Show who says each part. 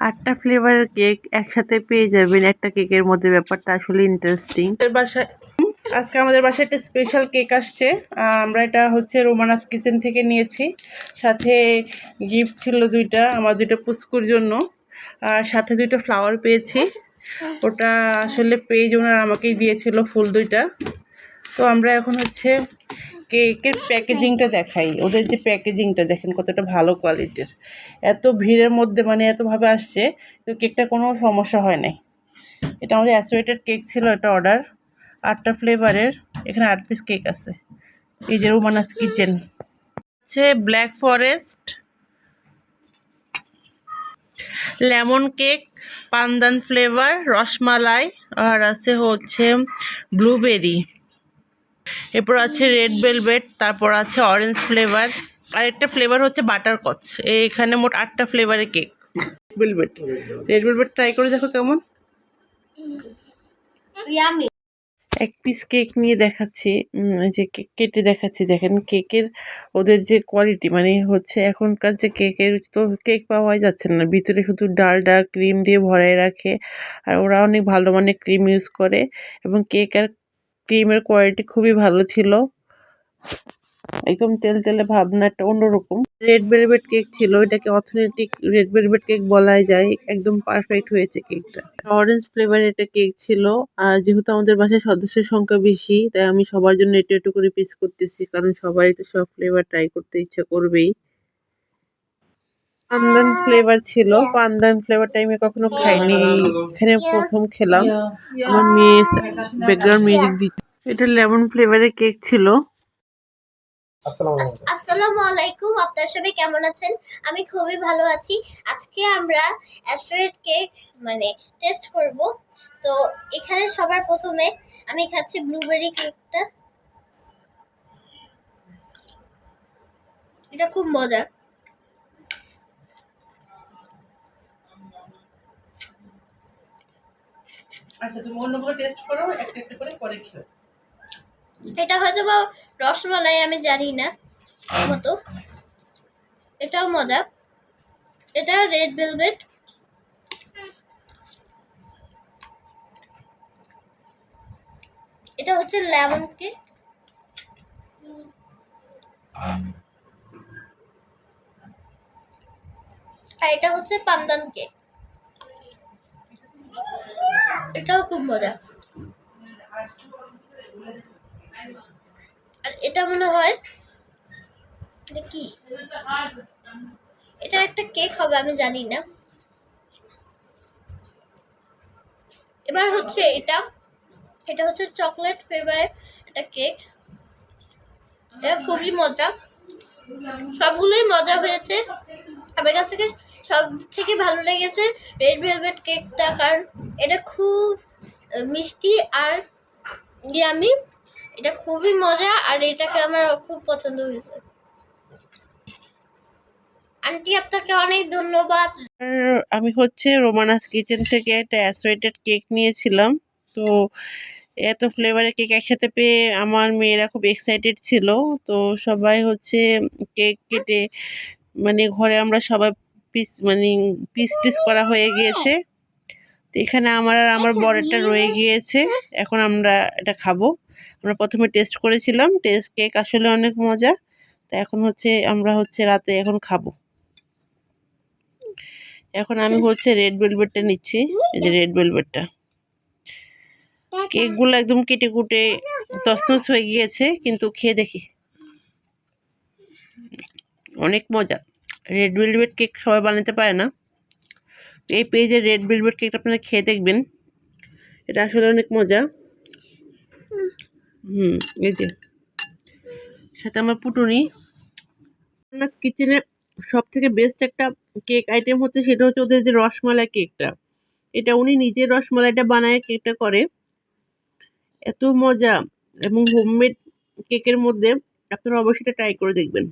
Speaker 1: আটটা ফ্লেভারের কেক একসাথে পেয়ে যাবেন। একটা কেকের মধ্যে ব্যাপারটা আসলে ইন্টারেস্টিং বাসায় আজকে আমাদের বাসায় একটা স্পেশাল কেক আসছে। আমরা এটা হচ্ছে রোমানাস কিচেন থেকে নিয়েছি। সাথে গিফট ছিল দুইটা, আমার দুইটা পুস্কুর জন্য। আর সাথে দুইটা ফ্লাওয়ার পেয়েছি। ওটা আসলে পেজ ওনার আমাকেই দিয়েছিল ফুল দুইটা। তো আমরা এখন হচ্ছে কেকের প্যাকেজিংটা দেখাই? ওদের যে প্যাকেজিংটা দেখেন কতটা ভালো কোয়ালিটির এত ভিড়ের মধ্যে মানে এতভাবে আসছে তো কেকটা কোনো সমস্যা হয় নাই। এটা আমাদের অ্যাসোয়েটেড কেক ছিল, এটা অর্ডার আটটা ফ্লেভারের এখানে আট পিস কেক আছে। এই যে রোমানাস কিচেন হচ্ছে black forest lemon cake pandan flavour rasmalai, আর আছে হচ্ছে ব্লুবেরি এরপর আছে রেড ভেলভেট তারপর আছে অরেঞ্জ ফ্লেভার আর একটা ফ্লেভার হচ্ছে বাটার কচ এখানে মোট আটটা ফ্লেভারের cake velvet red velvet try করে দেখো কেমন। এক পিস কেক নিয়ে দেখাচ্ছি যে কেক কেটে দেখাচ্ছি দেখেন কেকের ওদের যে কোয়ালিটি মানে হচ্ছে এখনকার যে কেকের তো কেক পাওয়াই যাচ্ছে না। ভিতরে শুধু ডালডা ক্রিম দিয়ে ভরাই রাখে আর ওরা অনেক ভালো মানের ক্রিম ইউজ করে এবং কেক আর ক্রিমের কোয়ালিটি খুবই ভালো ছিল। একদম তেল তেলে ভাবনা একটা অন্যরকম। রেড ভেলভেট কেক ছিল এটাকে অথেন্টিক রেড ভেলভেট কেক বলাই যায়। একদম পারফেক্ট হয়েছে কেকটা অরেঞ্জ ফ্লেভারের একটা কেক ছিল। আর যেহেতু আমাদের বাসায় সদস্যের সংখ্যা বেশি তাই আমি সবার জন্য একটু একটু করে পিস করতেছি। কারণ সবারই তো সব ফ্লেভার ট্রাই করতে ইচ্ছা করবেই। পান্দান ফ্লেভার ছিল। পান্দান ফ্লেভারটা আমি কখনো খাইনি। এখানে প্রথম খেলাম। আমার মেয়ে ব্যাকগ্রাউন্ড মিউজিক দিচ্ছে। এটা লেমন ফ্লেভারের কেক ছিল।
Speaker 2: আসসালামু আলাইকুম।
Speaker 3: আপনারা সবাই কেমন আছেন? আমি খুবই ভালো আছি। আজকে আমরা অ্যাস্ট্রয়েড কেক মানে টেস্ট করব। তো এখানে সবার প্রথমে আমি খাচ্ছি ব্লুবেরি কেকটা এটা খুব মজা।
Speaker 1: আচ্ছা তুমি অন্যগুলো টেস্ট করো একটা একটা করে পরে খেও
Speaker 3: এটা হয়তো বা রসমালাই, আমি জানি না। মতো। এটাও মজা। এটা রেড ভেলভেট এটা হচ্ছে লেমন কেক আর এটা হচ্ছে পান্দান কেক এটাও খুব মজা। আর এটা মনে হয়, এটা কি? এটা একটা কেক হবে, আমি জানি না। এবার হচ্ছে এটা এটা হচ্ছে চকলেট ফ্লেভারের একটা কেক। এটা খুবই মজা। সবগুলোই মজা হয়েছে। আমার কাছ থেকে সব থেকে ভালো লেগেছে রেড ভেলভেট কেকটা কারণ এটা খুব মিষ্টি আর ইয়ামি এটা খুবই মজা আর এটাকে আমার খুব পছন্দ হয়েছে। আন্টি, আপনাকে অনেক ধন্যবাদ।
Speaker 1: আমি হচ্ছে রোমানাস কিচেন থেকে একটা অ্যাসোয়েটেড কেক নিয়েছিলাম। তো এত ফ্লেভারের কেক একসাথে পেয়ে আমার মেয়েরা খুব এক্সাইটেড ছিল। তো সবাই হচ্ছে কেক কেটে মানে ঘরে আমরা সবাই পিস মানে পিস টিস করা হয়ে গিয়েছে। এখানে আমার আর আমার বরেরটা রয়ে গিয়েছে। এখন আমরা এটা খাব। আমরা প্রথমে টেস্ট করেছিলাম। টেস্ট কেক আসলে অনেক মজা। তা এখন হচ্ছে আমরা হচ্ছে রাতে এখন খাব। এখন আমি হচ্ছে রেড ভেলভেটটা নিচ্ছি। এই যে রেড ভেলভেটটা কেকগুলো একদম কেটে কুটে তসনস হয়ে গিয়েছে কিন্তু খেয়ে দেখি। অনেক মজা। রেড ভেলভেট কেক সবাই বানাতে পারে না। এই পেজের রেড ভেলভেট কেকটা আপনারা খেয়ে দেখবেন। এটা আসলে অনেক মজা। হুম, এই যে। সাথে আমার পুটুনি। কিচেনে সব থেকে বেস্ট একটা কেক আইটেম হচ্ছে সেটা হচ্ছে ওদের যে রসমালাই কেকটা এটা উনি নিজে রসমালাইটা বানায় কেকটা করে। এত মজা। এবং হোমমেড কেকের মধ্যে আপনারা অবশ্যই এটা ট্রাই করে দেখবেন।